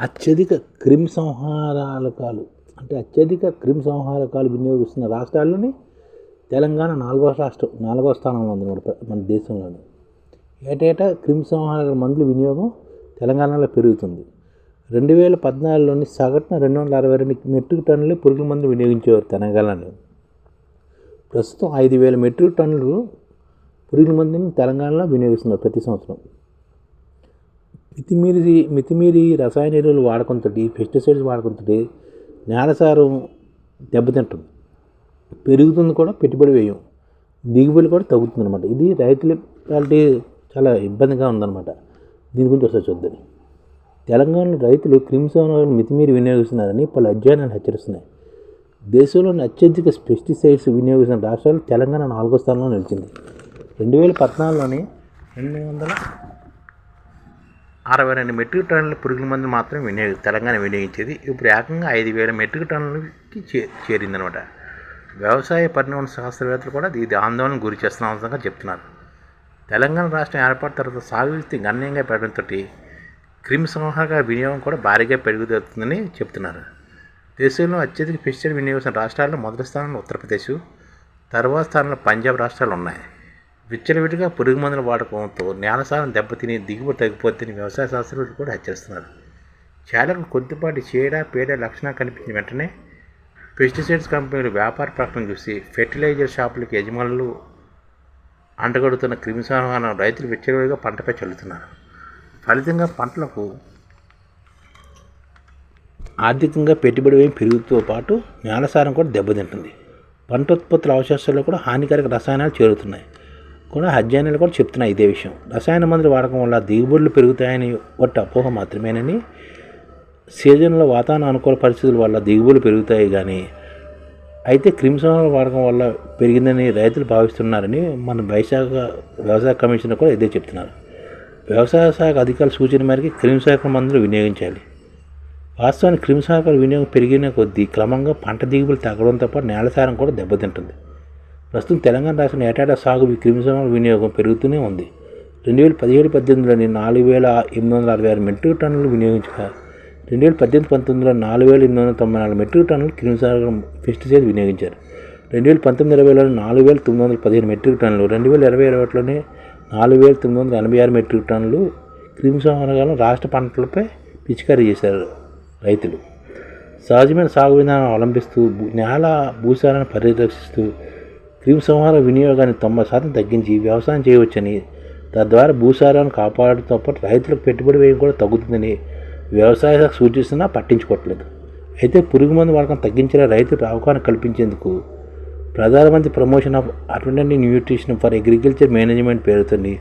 అత్యధిక క్రిమి సంహారకాలు అంటే అత్యధిక క్రిమి సంహారకాలు వినియోగిస్తున్న రాష్ట్రాల్లోని తెలంగాణ నాలుగో రాష్ట్రం నాలుగో స్థానంలో ఉంది మన మన దేశంలోని. ఏటేటా క్రిమి సంహారక మందుల వినియోగం తెలంగాణలో పెరుగుతుంది. రెండు వేల పద్నాలుగులోని సగటున రెండు వందల అరవై రెండు మెట్రిక్ టన్నులు పురుగుల మందులు వినియోగించేవారు తెలంగాణలో. ప్రస్తుతం ఐదు వేల మెట్రిక్ టన్నులు పురుగుల మందుని తెలంగాణలో వినియోగిస్తున్నారు ప్రతి సంవత్సరం. మితిమీరి మితిమీరి రసాయన ఎరువులు వాడకంతో పెస్టిసైడ్స్ వాడకంతో నేల సారం దెబ్బతింటుంది. పెరుగుతుంది కూడా పెట్టుబడి వేయం. దిగుబడి కూడా తగ్గుతుంది అనమాట ఇది రైతుల పాలిటీ చాలా ఇబ్బందిగా ఉందన్నమాట. దీని గురించి ఒకసారి చూద్దాం. తెలంగాణలో రైతులు క్రిమిసంహారాలను మితిమీరి వినియోగిస్తున్నారని పలు అధ్యయనాలు హెచ్చరిస్తున్నాయి. దేశంలోని అత్యధిక పెస్టిసైడ్స్ వినియోగిస్తున్న రాష్ట్రాలు తెలంగాణ నాలుగో స్థానంలో నిలిచింది. రెండు వేల పద్నాలుగులోని ఎనిమిది వందల అరవై రెండు మెట్రిక్ టన్నుల పురుగుల మందు మాత్రమే వినియోగ తెలంగాణ వినియోగించేది. ఇప్పుడు ఏకంగా ఐదు వేల మెట్రిక్ టన్నులకి చే చేరిందనమాట. వ్యవసాయ పరిణామ శాస్త్రవేత్తలు కూడా ఇది ఆందోళన గురి చేస్తున్న అవసరంగా చెప్తున్నారు. తెలంగాణ రాష్ట్రం ఏర్పడిన తర్వాత సాగు విస్తీ గణనీయంగా పెరగడంతో క్రిమి సంహారక వినియోగం కూడా భారీగా పెరుగుతుందని చెప్తున్నారు. దేశంలో అత్యధిక పెస్టిసైడ్ వినియోగించిన రాష్ట్రాల్లో మొదటి స్థానంలో ఉత్తరప్రదేశ్ తర్వాత స్థానంలో పంజాబ్ రాష్ట్రాలు ఉన్నాయి. విచ్చలవిడిగా పురుగు మందుల వాడకంతో నేలసారం దెబ్బతిని దిగుబడి తగ్గిపోతుందని వ్యవసాయ శాస్త్రవేత్తలు కూడా హెచ్చరిస్తున్నారు. చేలకు కొద్దిపాటి చీడ పీడ లక్షణాలు కనిపించిన వెంటనే పెస్టిసైడ్స్ కంపెనీలు వ్యాపార ప్రకటన చూసి ఫెర్టిలైజర్ షాపులకు యజమానులు అంటగడుతున్న క్రిమి సంహారం రైతులు విచ్చలవిడిగా పంటపై చల్లుతున్నారు. ఫలితంగా పంటలకు ఆర్థికంగా పెట్టుబడి పెరుగుతో పాటు నేలసారం కూడా దెబ్బతింటుంది. పంట ఉత్పత్తుల అవశేషాల్లో కూడా హానికారక రసాయనాలు చేరుతున్నాయి. కూడా అధ్యయనాలు కూడా చెప్తున్నాయి ఇదే విషయం. రసాయన మందులు వాడకం వల్ల దిగుబడులు పెరుగుతాయని ఒట్టి అపోహ మాత్రమేనని సీజన్లో వాతావరణ అనుకూల పరిస్థితుల వల్ల దిగుబడులు పెరుగుతాయి కానీ అయితే క్రిమిసంహారాల వాడకం వల్ల పెరిగిందని రైతులు భావిస్తున్నారని మన వైశాఖ వ్యవసాయ కమిషనర్ కూడా ఇదే చెప్తున్నారు. వ్యవసాయ శాఖ అధికారుల సూచన మేరకు క్రిమిసంహారక మందులు వినియోగించాలి. వాస్తవానికి క్రిమిసంహారకాల వినియోగం పెరిగిన కొద్దీ క్రమంగా పంట దిగుబడి తగ్గడంతో పాటు నేల సారం కూడా దెబ్బతింటుంది. ప్రస్తుతం తెలంగాణ రాష్ట్రం ఏటాటా సాగు క్రిమిసంహారక వినియోగం పెరుగుతూనే ఉంది. రెండు వేల పదిహేడు పద్దెనిమిదిలోని నాలుగు వేల ఎనిమిది వందల అరవై ఆరు మెట్రిక్ టన్నులు వినియోగించగా రెండు వేల పద్దెనిమిది పంతొమ్మిదిలో నాలుగు వేల ఎనిమిది వందల తొంభై నాలుగు మెట్రిక్ టన్నులు క్రిమిసంహారకం పెస్టిసైడ్ వినియోగించారు. రెండు వేల పంతొమ్మిది ఇరవైలో నాలుగు వేల తొమ్మిది వందల పదిహేను మెట్రిక్ టన్నులు రెండు వేల ఇరవై ఇరవై ఒకటిలోనే నాలుగు వేల తొమ్మిది వందల ఎనభై ఆరు మెట్రిక్ టన్నులు క్రిమిసంహారకాలను రాష్ట్ర పంటలపై పిచికారీ చేశారు రైతులు. సహజమైన సాగు విధానం అవలంబిస్తూ నేల భూసారాన్ని పరిరక్షిస్తూ క్రిమి సంహార వినియోగాన్ని తొంభై శాతం తగ్గించి వ్యవసాయం చేయవచ్చని తద్వారా భూసారాన్ని కాపాడటంతో పాటు రైతులకు పెట్టుబడి వ్యయం కూడా తగ్గుతుందని వ్యవసాయ శాఖ సూచిస్తున్నా పట్టించుకోవట్లేదు. అయితే పురుగు మందు వాడకం తగ్గించేలా రైతులకు అవగాహన కల్పించేందుకు ప్రధానమంత్రి promotion of attendant nutrition for agriculture management పేరుతోని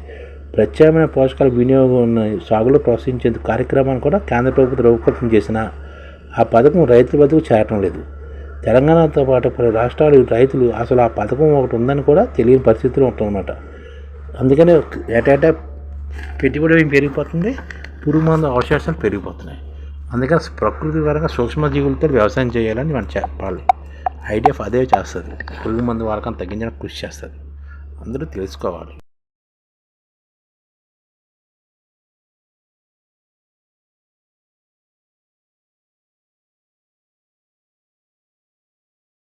ప్రత్యామ్నాయ పోషకాల వినియోగం ఉన్న సాగులో ప్రోత్సహించేందుకు కార్యక్రమాన్ని కూడా కేంద్ర ప్రభుత్వం రూపకల్పన చేసిన ఆ పథకం రైతుల వద్దకు చేరటం లేదు. తెలంగాణతో పాటు పలు రాష్ట్రాలు రైతులు అసలు ఆ పథకం ఒకటి ఉందని కూడా తెలియని పరిస్థితులు ఉంటుందన్నమాట అందుకనే ఏటేటా పెట్టుబడి ఏం పెరిగిపోతుంది? పురుగు మందు అవశేషాలు పెరిగిపోతున్నాయి. అందుకని ప్రకృతి పరంగా సూక్ష్మజీవులతో వ్యవసాయం చేయాలని మనం చెప్పాలి. ఐడిఎఫ్ అదే చేస్తుంది. పురుగు మందు వాడకం తగ్గించడానికి కృషి చేస్తుంది. అందరూ తెలుసుకోవాలి.